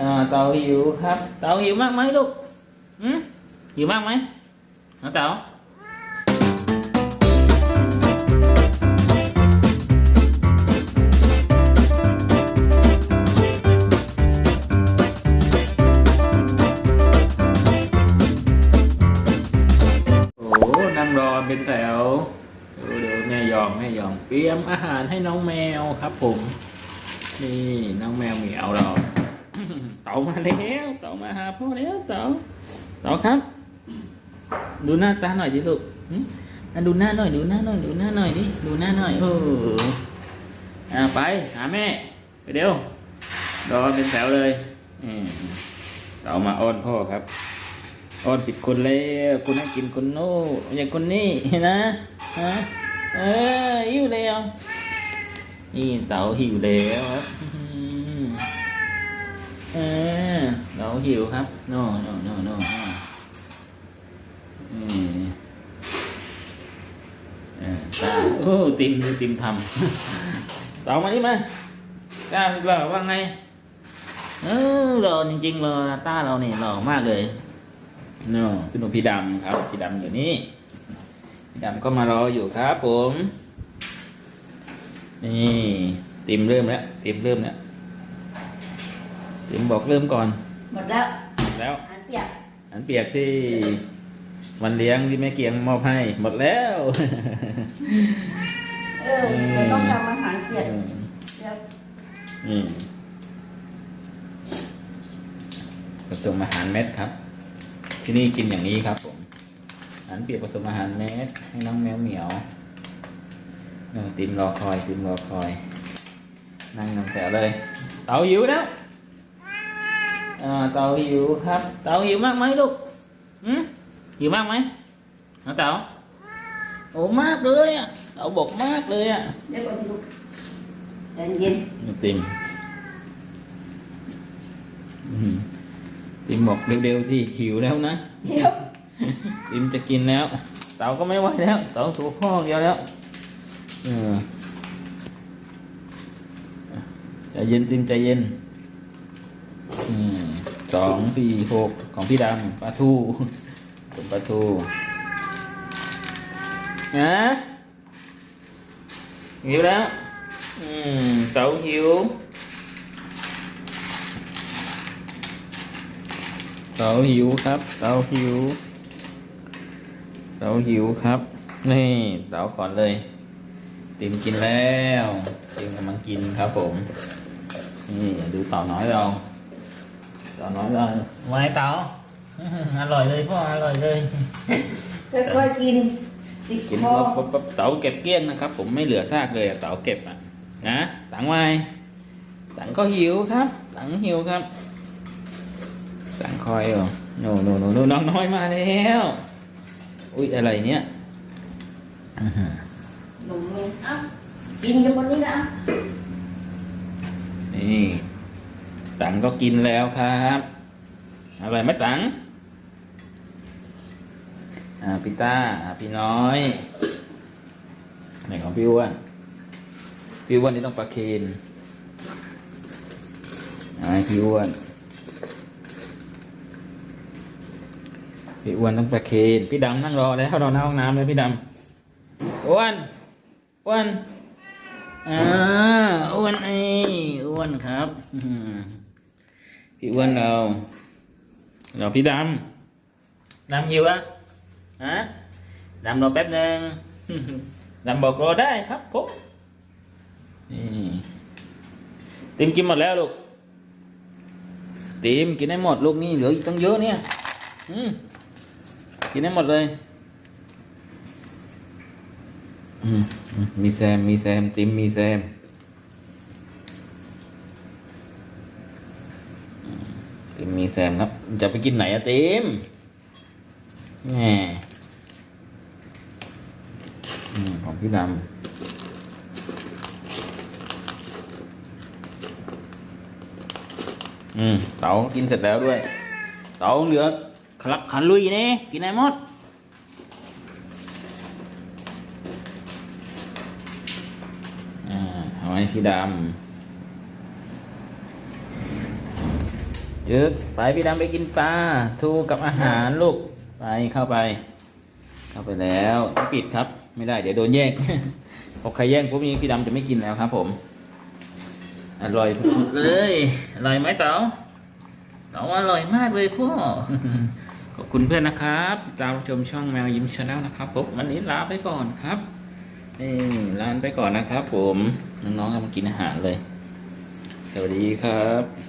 อ่าเต่าหิวครับ เต่าหิวมากไหมลูกหืมหิวมากไหมน้องเต่าโอ้นั่งรอเป็นแถวเดี๋ยวเดี๋ยวแม่ยอมแม่ยอมเตรียมอาหารให้น้องแมวครับผม นี่น้องแมวเหมียวเรา เต่ามาแล้วเต่ามาหาพ่อแล้วเต่าเต่าครับ ดูหน้าตาหน่อยดิลูกอะดูหน้าหน่อยดูหน้าหน่อยดูหน้าหน่อยดิดูหน้าหน่อยโอ้อ่าไปหาแม่ไปเดี๋ยวรอเป็นแถวเลยอืมเต่ามาอ้อนพ่อครับอ้อนผิดคนแล้วคุณให้กินคนโน้อย่างคนนี้นะฮะเออหิวแล้วนี่เต่าหิวแล้วครับ เออเต่าหิวครับโน่โน่โน่โน่โน่อืมเออตาโอ้ติมติมทำเต่ามานี่มากล้าดีกว่าว่าไง เออหล่อจริงๆเลยต้าเราเนี่ยหล่อมากเลยเนาะพี่หนุ่มพี่ดำครับ พี่ดำอยู่นี่ พี่ดำก็มารออยู่ครับผม นี่ติมเริ่มแล้วติมเริ่มแล้ว ติมบอกเริ่มก่อนหมดแล้วแล้วอาหารเปียกอันเปียกที่วันเลี้ยงที่แม่เกียงมอบให้หมดแล้ว เออเราต้องทำอาหารเปียกเดี๋ยวนี่ผสมอาหารเม็ดครับ ที่นี่กินอย่างนี้ครับผมอาหารเปียกผสมอาหารเม็ดให้น้องแมวเหมียวเออติมรอคอยติมรอคอย นั่งนำแถวเลยเต่าหิวแล้ว อ่าเต่าหิวครับ เต่าหิวมากไหมลูกหืมหิวมากไหมน้องเต่าโอ้มากเลยอะเต่าบอกมากเลยอะเดี๋ยวก่อนลูกใจเย็นติมอื้อหือติมบอกเร็วๆที่หิวแล้วนะเดี๋ยวติมจะกินแล้ว เต่าก็ไม่ไหวแล้วเต่าตัวพ่ออย่างเดียวแล้วเออใจเย็นติมใจเย็นอืม สองสี่หกของพี่ดำปลาทูเป็นปลาทูนะหิวแล้ว อืมเต่าหิวเต่าหิวครับเต่าหิวเต่าหิวครับ นี่เต่าก่อนเลย ติมกินแล้วติมกำลังกินครับผม นี่ดูเต่าน้อยเรา เต่าน้อยเราไว้เต่าอร่อยเลยพ่ออร่อยเลย ค่อยๆกินติดกินคอปั๊บปั๊บปั๊บเต๋าเก็บเกลี้ยงนะครับ ผมไม่เหลือซากเลยอะเต๋าเก็บอะนะตังไว้ตังก็หิวครับตังหิวครับตังคอยอยู่โน่โน่โน่โน่น้องน้อยมาแล้วอุ้ยอะไรเนี่ยอื้อหือหนุ่มเลยเอ้ากินกันบนนี้นะนี่ ตังก็กินแล้วครับอร่อยไหมตังอ่าพี่ต้าพี่น้อยไหนของพี่อ้วนพี่อ้วนนี่ต้องปลาเคนอ่าพี่อ้วนพี่อ้วนต้องปลาเคนพี่ดำนั่งรอแล้วรอหน้าห้องน้ำเลยพี่ดำอ้วนอ้วนอ่าอ้วนไอ้อ้วนครับ พี่อ้วนเราเราพี่ดำดำหิวอะฮะดำรอแป๊บหนึ่งดำบอกรอได้ครับผมนี่ติมกินหมดแล้วลูกติมกินได้หมดลูกนี่เหลืออีกตั้งเยอะเนี่ยอืมกินได้หมดเลยอืมอืมมีแซมมีแซมติมมีแซมอืมติมมี แซมครับ จะไปกินไหนอะติมแหมของพี่ดำ อืมเต๋ากินเสร็จแล้วด้วย เต๋าเหลือขลักขันลุยนี่กินไหนหมดอ่าเอาไว้พี่ดำ จึ๊ดไปพี่ดำไปกินปลาทูกับอาหารลูกไปเข้าไป เข้าไปแล้วต้องปิดครับ ไม่ได้เดี๋ยวโดนแย่งพอใครแย่งปุ๊บนี้พี่ดำจะไม่กินแล้วครับ ผม อร่อยเลยอร่อยไหมเต๋าเต๋าอร่อยมากเลยพ่อขอบคุณเพื่อนนะครับตามชมช่องแมวยิ้มชาแนลนะครับผมวันนี้ลาไปก่อนครับนี่ลาไปก่อนนะครับ ผมน้องๆกำลังกินอาหารเลย สวัสดีครับ